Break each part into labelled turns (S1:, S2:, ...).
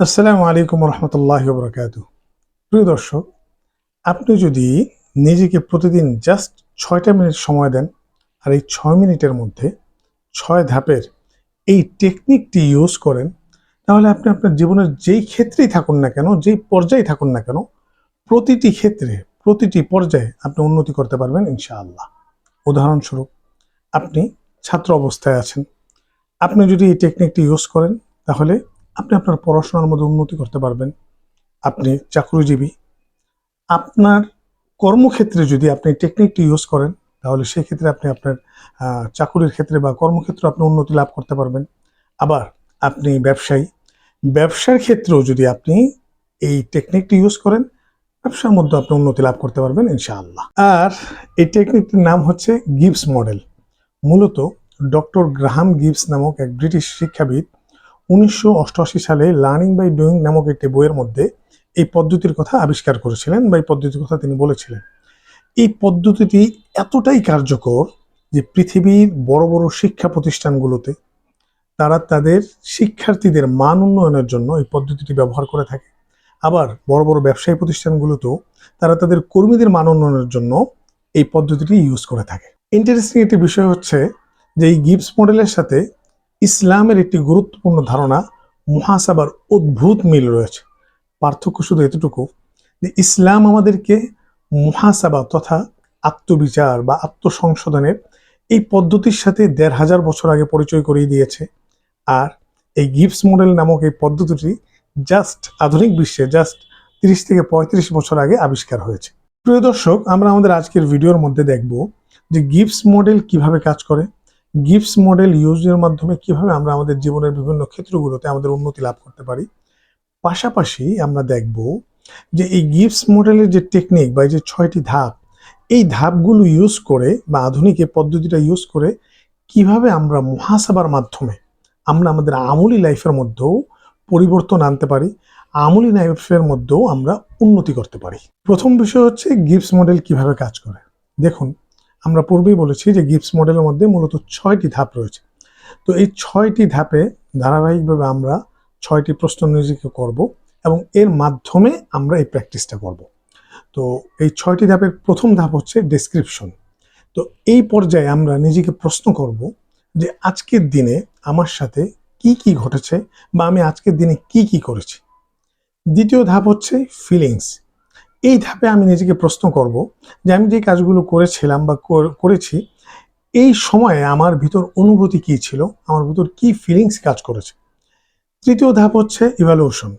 S1: আসসালামু আলাইকুম রহমতুল্লাহ বরকাত প্রিয় দর্শক, আপনি যদি নিজেকে প্রতিদিন জাস্ট ছয়টা মিনিট সময় দেন, আর এই ছয় মিনিটের মধ্যে ছয় ধাপের এই টেকনিকটি ইউজ করেন, তাহলে আপনি আপনার জীবনের যেই ক্ষেত্রেই থাকুন না কেন, যেই পর্যায়ে থাকুন না কেন, প্রতিটি ক্ষেত্রে, প্রতিটি পর্যায়ে আপনি উন্নতি করতে পারবেন ইনশাআল্লাহ। উদাহরণস্বরূপ, আপনি ছাত্র অবস্থায় আছেন। আপনি যদি এই টেকনিকটি ইউজ করেন, তাহলে আপনি আপনার পড়াশোনার মধ্যে উন্নতি করতে পারবেন। আপনি চাকরিজীবী। আপনার কর্মক্ষেত্রে যদি আপনি টেকনিকটি ইউজ করেন, তাহলে সেই ক্ষেত্রে আপনি আপনার চাকুরির ক্ষেত্রে বা কর্মক্ষেত্রে আপনি উন্নতি লাভ করতে পারবেন। আবার আপনি ব্যবসায়ী। ব্যবসার ক্ষেত্রেও যদি আপনি এই টেকনিকটি ইউজ করেন, ব্যবসার মধ্যে আপনি উন্নতি লাভ করতে পারবেন ইনশাআল্লাহ। আর এই টেকনিকটির নাম হচ্ছে গিবস মডেল মূলত ডক্টর গ্রাহাম গিবস নামক এক ব্রিটিশ শিক্ষাবিদ উনিশশো অষ্টআশি সালে লার্নিং বাই ডুইং নামক একটি বইয়ের মধ্যে এই পদ্ধতির কথা আবিষ্কার করেছিলেন বা এই পদ্ধতির কথা তিনি বলেছিলেন। এই পদ্ধতিটি এতটাই কার্যকর যে পৃথিবীর বড় বড় শিক্ষা প্রতিষ্ঠানগুলোতে তারা তাদের শিক্ষার্থীদের মান উন্নয়নের জন্য এই পদ্ধতিটি ব্যবহার করে থাকে। আবার বড় বড় ব্যবসায়ী প্রতিষ্ঠানগুলোতেও তারা তাদের কর্মীদের মান উন্নয়নের জন্য এই পদ্ধতিটি ইউজ করে থাকে। ইন্টারেস্টিং একটি বিষয় হচ্ছে যে এই গিবস মডেলের সাথে ইসলামের একটি গুরুত্বপূর্ণ ধারণা মুহাসাবার অদ্ভুত মিল রয়েছে। পার্থক্য শুধু এতটুকু যে ইসলাম আমাদেরকে মুহাসাবা তথা আত্মবিচার বা আত্মসংশোধনের এই পদ্ধতির সাথে দেড় হাজার বছর আগে পরিচয় করিয়ে দিয়েছে। আর এই গিবস মডেল নামক এই পদ্ধতিটি জাস্ট আধুনিক বিশ্বে জাস্ট তিরিশ থেকে পঁয়ত্রিশ বছর আগে আবিষ্কার হয়েছে। প্রিয় দর্শক, আমরা আমাদের আজকের ভিডিওর মধ্যে দেখব যে গিবস মডেল কীভাবে কাজ করে গিফটস মডেল ইউজের মাধ্যমে কীভাবে আমরা আমাদের জীবনের বিভিন্ন ক্ষেত্রগুলোতে আমাদের উন্নতি লাভ করতে পারি? পাশাপাশি আমরা দেখব যে এই গিফটস মডেলের যে টেকনিক বা যে ছয়টি ধাপ, এই ধাপগুলো ইউজ করে বা আধুনিক এই পদ্ধতিটা ইউজ করে কীভাবে আমরা মহাসাবার মাধ্যমে আমরা আমাদের আমলি লাইফের মধ্যেও পরিবর্তন আনতে পারি, আমলি লাইফের মধ্যেও আমরা উন্নতি করতে পারি। প্রথম বিষয় হচ্ছে গিফটস মডেল কীভাবে কাজ করে? দেখুন আমরা পূর্বেই বলেছি যে গিপস মডেলের মধ্যে মূলত ছয়টি ধাপ রয়েছে। তো এই ছয়টি ধাপে ধারাবাহিকভাবে আমরা ছয়টি প্রশ্ন নিজেকে করব এবং এর মাধ্যমে আমরা এই প্র্যাকটিসটা করব। তো এই ছয়টি ধাপের প্রথম ধাপ হচ্ছে ডেসক্রিপশন তো এই পর্যায়ে আমরা নিজেকে প্রশ্ন করব যে আজকের দিনে আমার সাথে কি কি ঘটেছে বা আমি আজকের দিনে কি কি করেছি। দ্বিতীয় ধাপ হচ্ছে ফিলিংস এই ধাপে আমি নিজেকে প্রশ্ন করব যে আমি যে কাজগুলো করেছিলাম বা কর- করেছি, এই সময়ে আমার ভিতর অনুভূতি কি ছিল? আমার ভিতর কি ফিলিংস কাজ করেছে? তৃতীয় ধাপ হচ্ছে ইভ্যালুয়েশন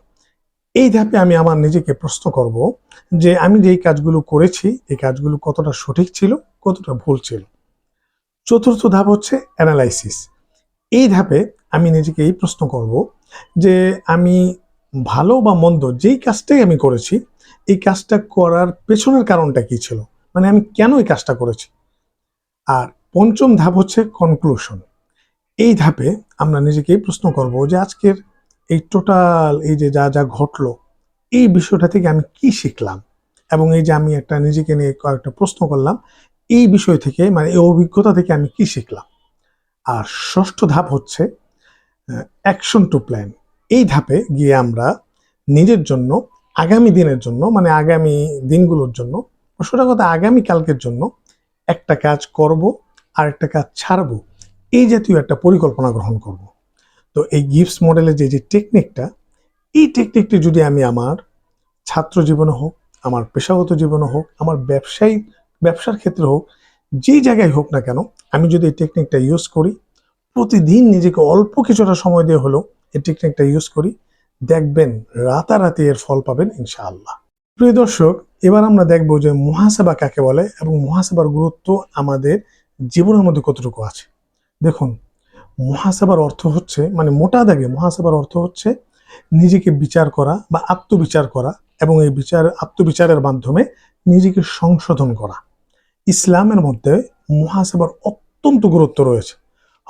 S1: এই ধাপে আমি আমার নিজেকে প্রশ্ন করব যে আমি যেই কাজগুলো করেছি, এই কাজগুলো কতটা সঠিক ছিল, কতটা ভুল ছিল? চতুর্থ ধাপ হচ্ছে অ্যানালাইসিস এই ধাপে আমি নিজেকে এই প্রশ্ন করব যে আমি ভালো বা মন্দ, যেই কাজটাই আমি করেছি, এই কাজটা করার পেছনের কারণটা কি ছিল? মানে আমি কেন এই কাজটা করেছি? আর পঞ্চম ধাপ হচ্ছে কনক্লুশন এই ধাপে আমরা নিজেকে এই প্রশ্ন করব যে আজকের এই টোটাল এই যে যা যা ঘটলো, এই বিষয়টা থেকে আমি কি শিখলাম? এবং এই যে আমি একটা নিজেকে নিয়ে কয়েকটা প্রশ্ন করলাম, এই বিষয় থেকে মানে এই অভিজ্ঞতা থেকে আমি কি শিখলাম? আর ষষ্ঠ ধাপ হচ্ছে অ্যাকশন টু প্ল্যান এই ধাপে গিয়ে আমরা নিজের জন্য, আগামী দিনের জন্য মানে আগামী দিনগুলোর জন্য সোজা কথা আগামী কালকের জন্য একটা কাজ করব, আর একটা কাজ ছাড়বো। এই জাতীয় একটা পরিকল্পনা গ্রহণ করব। তো এই গিফটস মডেলের যে যে টেকনিকটা এই টেকনিকটি যদি আমি আমার ছাত্র জীবনে হোক, আমার পেশাগত জীবনে হোক, আমার ব্যবসায়ী, ব্যবসার ক্ষেত্রে হোক যেই জায়গায় হোক না কেন, আমি যদি এই টেকনিকটা ইউজ করি, প্রতিদিন নিজেকে অল্প কিছুটা সময় দিয়ে হলেও এই টেকনিকটা ইউজ করি, দেখবেন রাতারাতি এর ফল পাবেন ইনশাআল্লাহ। প্রিয় দর্শক, এবার আমরা দেখব যে মহাসেবা কাকে বলে এবং মহাসেবার গুরুত্ব আমাদের জীবনের মধ্যে কতটুকু আছে। দেখুন, মহাসেবার অর্থ হচ্ছে মানে মোটা দাগে মহাসেবার অর্থ হচ্ছে নিজেকে বিচার করা বা আত্মবিচার করা এবং এই বিচার, আত্মবিচারের মাধ্যমে নিজেকে সংশোধন করা। ইসলামের মধ্যে মহাসেবার অত্যন্ত গুরুত্ব রয়েছে।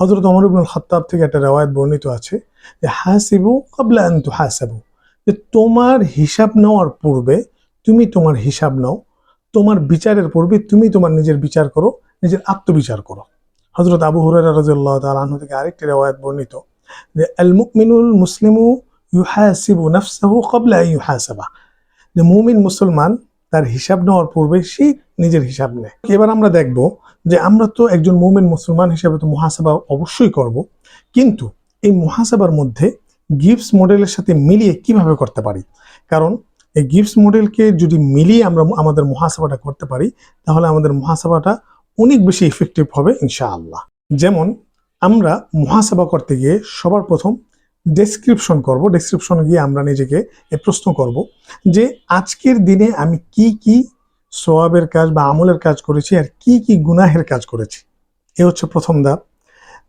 S1: হজরত অমর ইবনুল খাত্তাব থেকে একটা রেওয়ায়ত বর্ণিত আছে যে, হাসিবু কাবলা আন্তু হাসাবু যে, তোমার হিসাব নেওয়ার পূর্বে তুমি তোমার হিসাব নাও। তোমার বিচারের পূর্বে তুমি তোমার নিজের বিচার করো, নিজের আত্মবিচার করো। হজরত আবু হুরারা রাজিয়াল্লাহ তাআলা আনহু থেকে আরেকটি রেওয়ায়ত বর্ণিত যে আল মুকমিনুল মুসলিমু ইউহাসিবু নাফসাহু আন ইউহাসাবা। যে, মুমিন মুসলমান তার হিসাব নেওয়ার পূর্বে সেই নিজের হিসাব নেয়। এবার আমরা দেখব যে আমরা তো একজন মুমিন মুসলমান হিসেবে তো মুহাসাবা অবশ্যই করব, কিন্তু এই মুহাসাবার মধ্যে গিফটস মডেলের সাথে মিলিয়ে কীভাবে করতে পারি? কারণ এই গিফটস মডেলকে যদি মিলিয়ে আমরা আমাদের মুহাসাবাটা করতে পারি, তাহলে আমাদের মুহাসাবাটা অনেক বেশি ইফেক্টিভ হবে ইনশাআল্লাহ। যেমন আমরা মুহাসাবা করতে গিয়ে সবার প্রথম ডেসক্রিপশন করব। ডেসক্রিপশনে গিয়ে আমরা নিজেকে এ প্রশ্ন করব যে আজকের দিনে আমি কি কি সোয়াবের কাজ বা আমলের কাজ করেছি আর কি কি গুনাহের কাজ করেছি? এ হচ্ছে প্রথম ধাপ।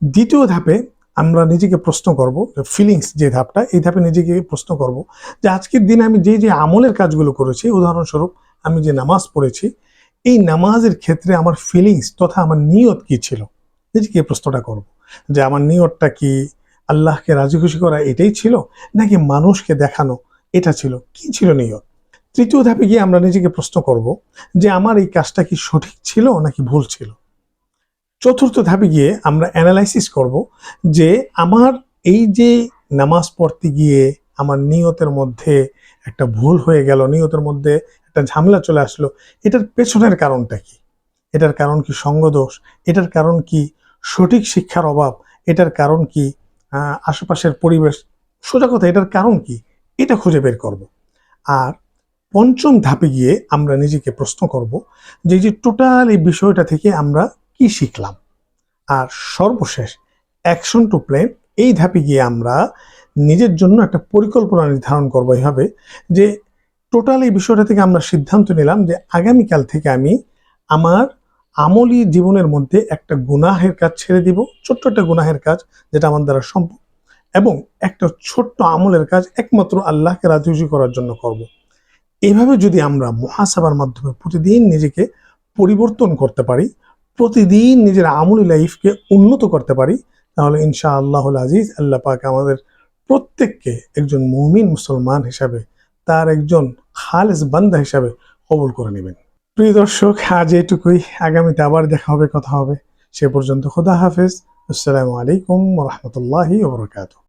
S1: দ্বিতীয় ধাপে আমরা নিজেকে প্রশ্ন করব ফিলিংস যে ধাপটা, এই ধাপে নিজেকে প্রশ্ন করব যে আজকের দিনে আমি যে যে আমলের কাজগুলো করেছি, উদাহরণস্বরূপ আমি যে নামাজ পড়েছি, এই নামাজের ক্ষেত্রে আমার ফিলিংস তথা আমার নিয়ত কি ছিল? নিজেকে প্রশ্নটা করব যে আমার নিয়তটা কি? আল্লাহকে রাজি খুশি করা এটাই ছিল, নাকি মানুষকে দেখানো এটা ছিল? কি ছিল নিয়ত? তৃতীয় ধাপে গিয়ে আমরা নিজেকে প্রশ্ন করব যে আমার এই কাজটা কি সঠিক ছিল নাকি ভুল ছিল? চতুর্থ ধাপে গিয়ে আমরা অ্যানালাইসিস করব যে আমার এই যে নামাজ পড়তে গিয়ে আমার নিয়তের মধ্যে একটা ভুল হয়ে গেল, নিয়তের মধ্যে একটা ঝামেলা চলে আসলো, এটার পেছনের কারণটা কি? এটার কারণ কি সঙ্গদোষ? এটার কারণ কি সঠিক শিক্ষার অভাব? এটার কারণ কি আশেপাশের পরিবেশ। সোজা কথা, এটার কারণ কি? এটা খুঁজে বের করব। আর পঞ্চম ধাপে গিয়ে আমরা নিজেকে প্রশ্ন করব যে যে টোটাল এই বিষয়টা থেকে আমরা কি শিখলাম? আর সর্বশেষ, অ্যাকশন টু প্ল্যান, এই ধাপে গিয়ে আমরা নিজের জন্য একটা পরিকল্পনা নির্ধারণ করব এইভাবে যে টোটাল এই বিষয়টা থেকে আমরা সিদ্ধান্ত নিলাম যে আগামীকাল থেকে আমি আমার আমলি জীবনের মধ্যে একটা গুনাহের কাজ ছেড়ে দিব, ছোট্ট একটা গুনাহের কাজ যেটা আমার দ্বারা সম্ভব এবং একটা ছোট্ট আমলের কাজ একমাত্র আল্লাহকে রাজি করার জন্য করব। এভাবে যদি আমরা মহাসাবার মাধ্যমে প্রতিদিন নিজেকে পরিবর্তন করতে পারি, প্রতিদিন নিজের আমলি লাইফকে উন্নত করতে পারি, তাহলে ইনশা আল্লাহুল আজিজ আল্লাহ পাক আমাদের প্রত্যেককে একজন মুমিন মুসলমান হিসাবে, তার একজন খালেস বান্দা হিসাবে কবুল করে নেবেন প্রিয় দর্শক, আজ এটুকুই। আগামীতে আবার দেখা হবে, কথা হবে। সে পর্যন্ত খোদা হাফেজ। আসসালামু আলাইকুম রহমতুল্লাহি ওবরাকাতুহ